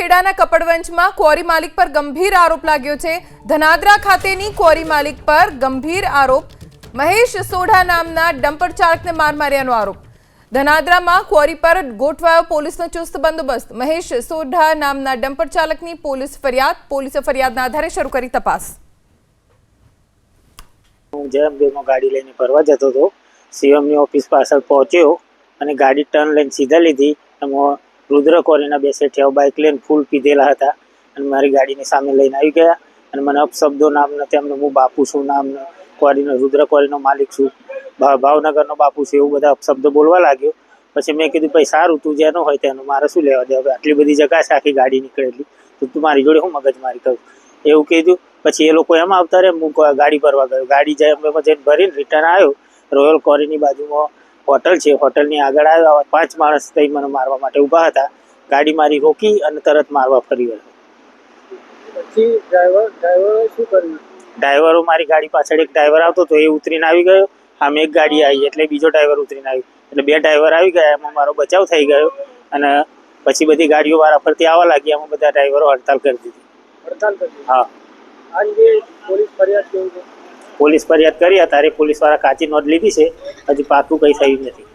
ખેડાના કપડવંજમાં quarry માલિક પર ગંભીર આરોપ લાગ્યો છે. ધનાદરા ખાતેની ક્વોરી માલિક પર ગંભીર આરોપ. મહેશ સોઢા નામના ડમ્પર ચાલકને માર માર્યાનો આરોપ. ધનાદરામાં ક્વોરી પર ગોઠવાયો પોલીસનો ચુસ્ત બંદોબસ્ત. મહેશ સોઢા નામના ડમ્પર ચાલકની પોલીસ ફરિયાદ. પોલીસે ફરિયાદના આધારે શરૂ કરી તપાસ. હું જેમ બેમાં ગાડી લઈને ફરવા જતો હતો, સીએમની ઓફિસ પાછળ પહોંચ્યો અને ગાડી ટર્ન લઈને સીધા લીધી. એમાં રુદ્ર કોરીના બે શેઠિયાઓ બાઇક લઈને ફૂલ પીધેલા હતા અને મારી ગાડીની સામે લઈને આવી ગયા અને મને અપશબ્દો નામનો તેમને હું બાપુ છું નામનો કોરીનો રુદ્ર કોરીનો માલિક છું. ભાવનગરનો બાપુ છું એવું બધા અપશબ્દો બોલવા લાગ્યો. પછી મેં કીધું, ભાઈ, સારું, તું જેનો હોય તેનું, મારે શું લેવા દે હવે આટલી બધી જગા છે આખી ગાડી નીકળેલી. તો તું મારી જોડે હું મગજ મારી કરું? એવું કીધું. પછી એ લોકો એમ આવતા રહે હું ગાડી ભરવા ગયો. ગાડી જાય અમે જઈને ભરીને રિટર્ન આવ્યો. રોયલ કોરીની બાજુમાં હોટલ છે હોટલની આગળ આવ્યા પાંચ માણસ તઈ મને મારવા માટે ઊભા હતા. ગાડી મારી રોકી અને તરત મારવા ફરી વળ્યો. પછી ડ્રાઈવર ડ્રાઈવરે શું કર્યું? ડ્રાઈવરો મારી ગાડી પાછળ એક ડ્રાઈવર આવતો તો એ ઉતરીને આવી ગયો. આમ એક ગાડી આવી એટલે બીજો ડ્રાઈવર ઉતરીને આવી. એટલે બે ડ્રાઈવર આવી ગયા એમાં મારો બચાવ થઈ ગયો. અને પછી બધી ગાડીઓ વારા ફરતી આવવા લાગી એમાં બધા ડ્રાઈવરો હડતાલ કરી દીધી. હડતાલ કરી હા. આ પોલીસ ફરિયાદ કેવું છે? પોલીસ ફરિયાદ કરી અત્યારે પોલીસવાળા કાચી નોંધ લીધી છે, હજી પાકું કંઈ થયું નથી.